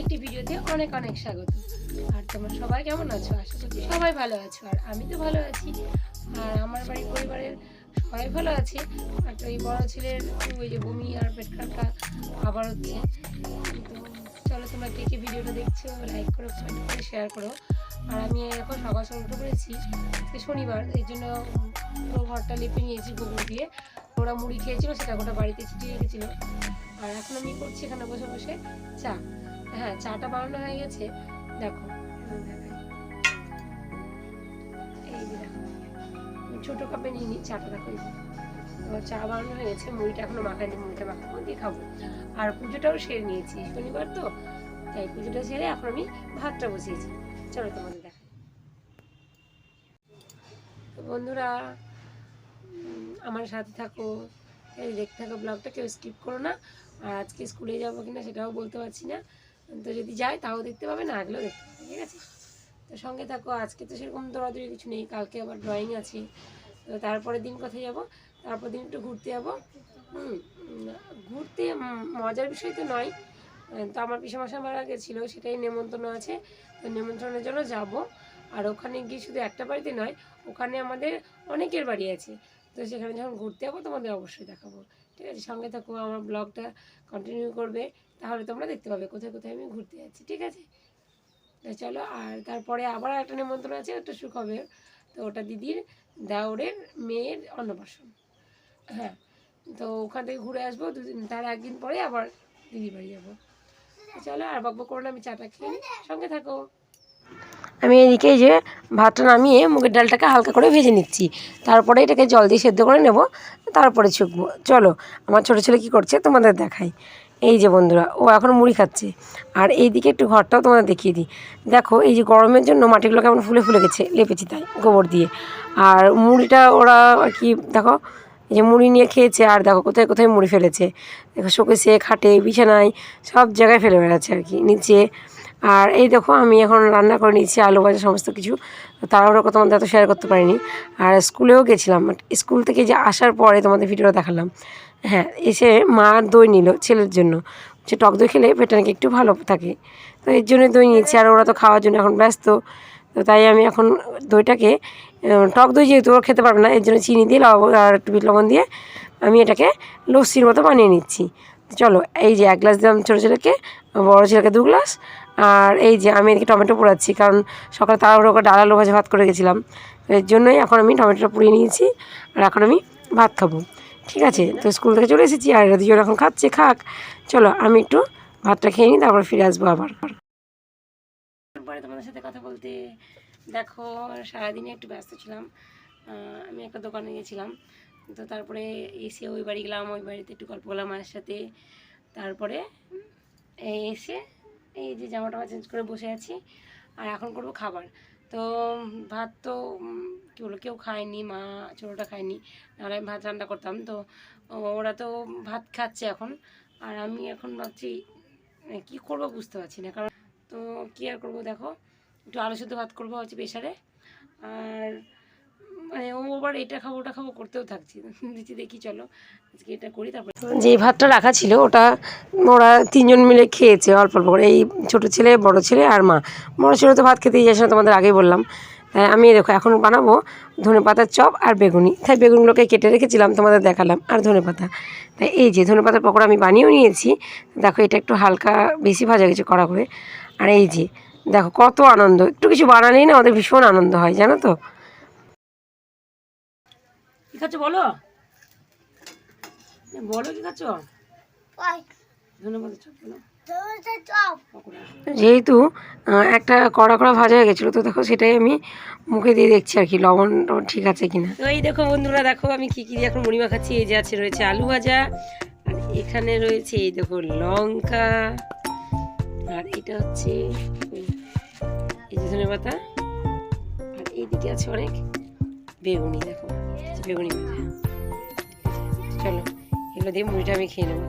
একটি ভিডিওতে অনেক অনেক স্বাগত। আর তোমরা সবাই কেমন আছো? আশা করছি সবাই ভালো আছো। আর আমি তো ভালো আছি। আর আমার বাড়ির পরিবারের সবাই ভালো আছে। আর তো এই বড় ছেলের ওই যে বমি আর পেট খারাপটা আবার হচ্ছে। চলো তোমরা কে কে ভিডিওটা দেখছ লাইক করো কমেন্ট করে শেয়ার করো। আর আমি এখন সকাল সকাল উঠে পড়েছি। শনিবার, এই জন্য ঘরটা লেপে নিয়েছি গোবর দিয়ে। ওরা মুড়ি খেয়েছিল, সেটা গোটা বাড়িতে ছিটিয়ে রেখেছিল আর এখন আমি করছি এখানে বসে বসে চা। হ্যাঁ চাটা বানানো হয়ে গেছে। দেখো। এই দেখো। ছোটো কাপে নিয়ে নিই চাটা দেখো। চা বানানো হয়ে গেছে, মুড়িটা এখনও মাখাইনি, মুড়িটা মাখাবো, দিয়ে খাব। আর পুজোটাও সেরে নিয়েছি, শনিবার তো, তাই পুজোটা সেরে এখন আমি ভাতটা বসিয়েছি। চলো তোমাদের দেখাই। তো বন্ধুরা আমার সাথে থাকো, এই দেখতে থাকো ব্লগটা কেউ স্কিপ করো না। আর আজকে স্কুলে যাব কিনা সেটাও বলতে পারছি না। তো যদি যাই তাও দেখতে পাবে, না আগলেও দেখতে পাবে, ঠিক আছে? তো সঙ্গে থাকো, আজকে তো সেরকম দৌড়াদৌড়ি কিছু নেই, কালকে আবার ড্রয়িং আছে। তো তারপরের দিন কোথায় যাব? তারপর দিন একটু ঘুরতে যাব। ঘুরতে মজার বিষয় তো নয়। তো আমার পিসামশা মারা গেছিল, সেটাই নেমন্তন্ন আছে। তো নেমন্ত্রণের জন্য যাব। আর ওখানে গিয়ে শুধু একটা বাড়িতে নয়, ওখানে আমাদের অনেকের বাড়ি আছে। তো সেখানে যখন ঘুরতে যাব তোমাদের অবশ্যই দেখাবো। ঠিক আছে? সঙ্গে থাকো, আমার ব্লগটা কন্টিনিউ করবে, তাহলে তোমরা দেখতে পাবে কোথায় কোথায় আমি ঘুরতে যাচ্ছি, ঠিক আছে? তো চলো, আর তারপরে আবার একটা নিমন্ত্রণ আছে, একটা হবে তো ওটা দিদির, দাউরের মেয়ের অন্নপ্রাশন। হ্যাঁ তো ওখান থেকে ঘুরে আসব, দুদিন, তার একদিন পরে আবার দিদির বাড়ি যাব। চলো, আর বকবক করো না, আমি চাটা খেয়ে। সঙ্গে থাকো। আমি এদিকে এই যে ভাতটা নামিয়ে মুগের ডালটাকে হালকা করে ভেজে নিচ্ছি। তারপরে এটাকে জল দিয়ে সেদ্ধ করে নেব, তারপরে ছুকবো। চলো, আমার ছোটো ছেলে কী করছে তোমাদের দেখাই। এই যে বন্ধুরা, ও এখন মুড়ি খাচ্ছে। আর এইদিকে একটু ঘরটাও তোমাদের দেখিয়ে দিই। দেখো, এই যে গরমের জন্য মাটিগুলো কেমন ফুলে ফুলে গেছে, লেপেছি তাই, গোবর দিয়ে। আর মুড়িটা ওরা আর কি, দেখো, এই যে মুড়ি নিয়ে খেয়েছে, আর দেখো কোথায় কোথায় মুড়ি ফেলেছে। দেখো, শোকেসে, খাটে, বিছানায়, সব জায়গায় ফেলে বেড়াচ্ছে আর কি, নিচে। আর এই দেখো, আমি এখন রান্না করে নিয়েছি, আলু ভাজা, সমস্ত কিছু। তাড়াহুড়ো করে তোমাদের এত শেয়ার করতে পারিনি। আর স্কুলেও গেছিলাম স্কুল থেকে যে আসার পরে তোমাদের ভিডিওটা দেখালাম। হ্যাঁ এসে মা দই নিল ছেলের জন্য। সে টক দই খেলে পেটটা নাকি একটু ভালো থাকে। তো এর জন্য দই নিয়েছি, আর ওরা তো খাওয়ার জন্য এখন ব্যস্ত। তো তাই আমি এখন দইটাকে টক দই যেহেতু ওরা খেতে পারবে না, এর জন্য চিনি দিয়ে লবণ আর একটু লবণ দিয়ে আমি এটাকে লস্যির মতো বানিয়ে নিচ্ছি। চলো, এই যে এক গ্লাস দিলাম ছোটো ছেলেকে, বড়ো ছেলেকে দু গ্লাস আর এই যে আমি এদিকে টমেটো পোড়াচ্ছি, কারণ সকালে তাড়াহুড়ো করে ডাল আলু ভাজা ভাত করে গেছিলাম। এর জন্যই এখন আমি টমেটোটা পুড়িয়ে নিয়েছি আর এখন আমি ভাত খাব। ঠিক আছে? তো স্কুল থেকে চলে এসেছি আর দুজন এখন খাচ্ছে, খাক। চলো আমি একটু ভাতটা খেয়ে নিই, তারপর ফিরে আসব আবার। তোমাদের সাথে কথা বলতে, দেখো, সারাদিনে একটু ব্যস্ত ছিলাম। আমি একটা দোকানে গেছিলাম তো তারপরে এসে ওই বাড়ি গেলাম, ওই বাড়িতে একটু গল্প করলাম মায়ের সাথে। তারপরে এসে এই যে জামা টামা চেঞ্জ করে বসে আছি, আর এখন করব খাবার। তো ভাত তো কী বলো কেউ খায়নি, মা ছোটোটা খায়নি, নাহলে আমি ভাত রান্না করতাম। তো ওরা তো ভাত খাচ্ছে এখন, আর আমি এখন ভাবছি কি করব বুঝতে পারছি না। কারণ, তো কী আর করব দেখো, একটু আলু সেদ্ধ ভাত করব হচ্ছে প্রেশারে আর মানে ও আবার এটা খাব, ওটা খাব করতেও থাকছি। দিচ্ছি দেখি চলো, আজকে এটা করি, তারপরে যে ভাতটা রাখা ছিল, ওটা ওরা তিনজন মিলে খেয়েছে অল্প অল্প করে। এই ছোটো ছেলে, বড় ছেলে আর মা। বড় ছেলে তো ভাত খেতেই যাচ্ছে না, তোমাদের আগেই বললাম। তাই আমি দেখো, এখন বানাবো ধনে পাতার চপ আর বেগুনি। তাই বেগুনগুলোকে কেটে রেখেছিলাম, তোমাদের দেখালাম, আর ধনে পাতা তাই এই যে ধনে পাতার পকোড়া আমি বানিয়েও নিয়েছি। দেখো, এটা একটু হালকা বেশি ভাজা গেছে কড়া করে। আর এই যে, দেখো, কত আনন্দ। একটু কিছু বানালেই না আমাদের ভীষণ আনন্দ হয়, জানো তো? খাচ্ছ বলো? বলো কি খাচ্ছ? ধন্যবাদ চপ যেহেতু একটা কড়া কড়া ভাজা হয়ে গেছিল তো দেখো সেটাই আমি মুখে দিয়ে দেখছি আর কি লবণ টবণ ঠিক আছে কিনা। তো এই দেখো বন্ধুরা দেখো আমি কি কি দিয়ে এখন মুড়ি মাখাচ্ছি এই যে আছে রয়েছে আলু ভাজা আর এখানে রয়েছে এই দেখো লঙ্কা আর এটা হচ্ছে এই যে ধনে পাতা আর এইদিকে আছে অনেক বেগুনি দেখো। বেগুনি ভাজা চলো এগুলো দিয়ে মুড়িটা আমি খেয়ে নেব।